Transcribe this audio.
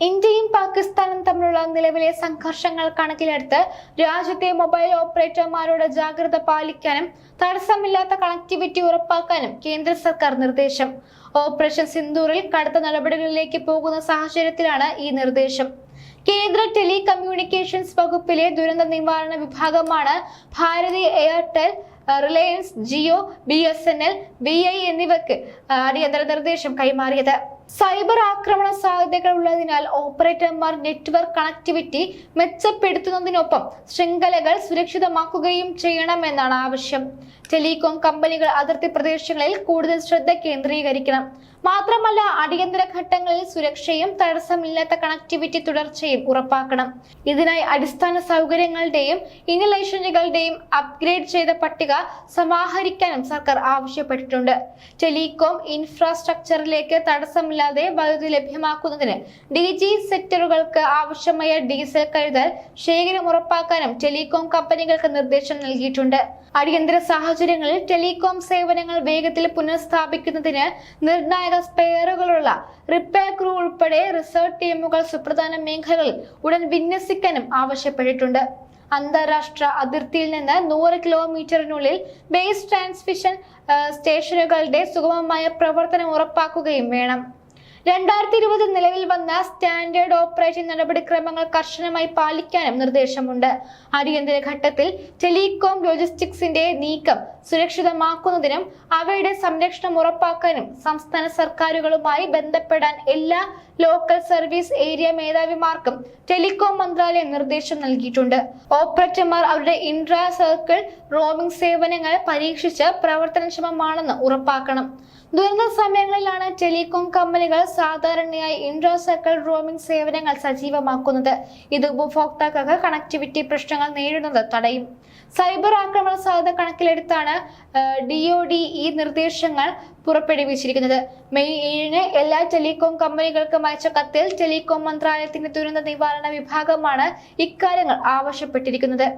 ഇന്ത്യയും പാകിസ്ഥാനും തമ്മിലുള്ള നിലവിലെ സംഘർഷങ്ങൾ കണക്കിലെടുത്ത് രാജ്യത്തെ മൊബൈൽ ഓപ്പറേറ്റർമാരോട് ജാഗ്രത പാലിക്കാനും തടസ്സമില്ലാത്ത കണക്ടിവിറ്റി ഉറപ്പാക്കാനും കേന്ദ്ര സർക്കാർ നിർദ്ദേശം. ഓപ്പറേഷൻ സിന്ദൂറിൽ കടുത്ത നടപടികളിലേക്ക് പോകുന്ന സാഹചര്യത്തിലാണ് ഈ നിർദ്ദേശം. കേന്ദ്ര ടെലികമ്മ്യൂണിക്കേഷൻസ് വകുപ്പിലെ ദുരന്ത നിവാരണ വിഭാഗമാണ് Bharti Airtel Reliance Jio B S N L B I എന്നിവയ്ക്ക് അടിയന്തര നിർദ്ദേശം കൈമാറിയത്. സൈബർ ആക്രമണ സാധ്യതകൾ ഉള്ളതിനാൽ ഓപ്പറേറ്റർമാർ നെറ്റ്വർക്ക് കണക്ടിവിറ്റി മെച്ചപ്പെടുത്തുന്നതിനൊപ്പം ശൃംഖലകൾ സുരക്ഷിതമാക്കുകയും ചെയ്യണമെന്നാണ് ആവശ്യം. ടെലികോം കമ്പനികൾ അതിർത്തി പ്രദേശങ്ങളിൽ കൂടുതൽ ശ്രദ്ധ കേന്ദ്രീകരിക്കണം. മാത്രമല്ല അടിയന്തര ഘട്ടങ്ങളിൽ സുരക്ഷയും തടസ്സമില്ലാത്ത കണക്ടിവിറ്റി തുടർച്ചയും ഉറപ്പാക്കണം. ഇതിനായി അടിസ്ഥാന സൗകര്യങ്ങളുടെയും ഇന്നലേഷനുകളുടെയും അപ്ഗ്രേഡ് ചെയ്ത പട്ടിക സമാഹരിക്കാനും സർക്കാർ ആവശ്യപ്പെട്ടിട്ടുണ്ട്. ടെലികോം ഇൻഫ്രാസ്ട്രക്ചറിലേക്ക് തടസ്സമില്ലാതെ വൈദ്യുതി ലഭ്യമാക്കുന്നതിന് ഡി ജി സെക്ടറുകൾക്ക് ആവശ്യമായ ഡീസൽ കരുതൽ ശേഖരം ഉറപ്പാക്കാനും ടെലികോം കമ്പനികൾക്ക് നിർദ്ദേശം നൽകിയിട്ടുണ്ട്. അടിയന്തര സാഹചര്യങ്ങളിൽ ടെലികോം സേവനങ്ങൾ വേഗത്തിൽ പുനഃസ്ഥാപിക്കുന്നതിന് നിർണായക സ്പെയറുകളുള്ള റിപ്പയർ ക്രൂ ഉൾപ്പെടെ റിസർച്ച് ടീമുകൾ സുപ്രധാന മേഖലകളിൽ ഉടൻ വിന്യസിക്കാനും ആവശ്യപ്പെട്ടിട്ടുണ്ട്. അന്താരാഷ്ട്ര അതിർത്തിയിൽ നിന്ന് നൂറ് കിലോമീറ്ററിനുള്ളിൽ ബേസ് ട്രാൻസ്മിഷൻ സ്റ്റേഷനുകളുടെ സുഗമമായ പ്രവർത്തനം ഉറപ്പാക്കുകയും വേണം. രണ്ടായിരത്തി ഇരുപത് നിലവിൽ വന്ന സ്റ്റാൻഡേർഡ് ഓപ്പറേഷൻ നടപടിക്രമങ്ങൾ കർശനമായി പാലിക്കാനും നിർദ്ദേശമുണ്ട്. അടിയന്തര ഘട്ടത്തിൽ ടെലികോം ലോജിസ്റ്റിക്സിന്റെ നീക്കം സുരക്ഷിതമാക്കുന്നതിനും അവയുടെ സംരക്ഷണം ഉറപ്പാക്കാനും സംസ്ഥാന സർക്കാരുകളുമായി ബന്ധപ്പെടാൻ എല്ലാ ലോക്കൽ സർവീസ് ഏരിയ മേധാവിമാർക്കും ടെലികോം മന്ത്രാലയം നിർദ്ദേശം നൽകിയിട്ടുണ്ട്. ഓപ്പറേറ്റർമാർ അവരുടെ ഇൻട്രാ സർക്കിൾ റോമിംഗ് സേവനങ്ങൾ പരീക്ഷിച്ച് പ്രവർത്തനക്ഷമമാണെന്ന് ഉറപ്പാക്കണം. ദുരന്ത സമയങ്ങളിലാണ് ടെലികോം കമ്പനികൾ സാധാരണയായി ഇൻട്രോ സർക്കിൾ റോമിംഗ് സേവനങ്ങൾ സജീവമാക്കുന്നത്. ഇത് ഉപഭോക്താക്കൾക്ക് കണക്ടിവിറ്റി പ്രശ്നങ്ങൾ നേരിടുന്നത് തടയും. സൈബർ ആക്രമണ സാധ്യത കണക്കിലെടുത്താണ് ഡി ഒ ഡി ഈ നിർദ്ദേശങ്ങൾ പുറപ്പെടുവിച്ചിരിക്കുന്നത്. മെയ് ഏഴിന് എല്ലാ ടെലികോം കമ്പനികൾക്കും അയച്ച കത്തിൽ ടെലികോം മന്ത്രാലയത്തിന്റെ ദുരന്ത നിവാരണ വിഭാഗമാണ് ഇക്കാര്യങ്ങൾ ആവശ്യപ്പെട്ടിരിക്കുന്നത്.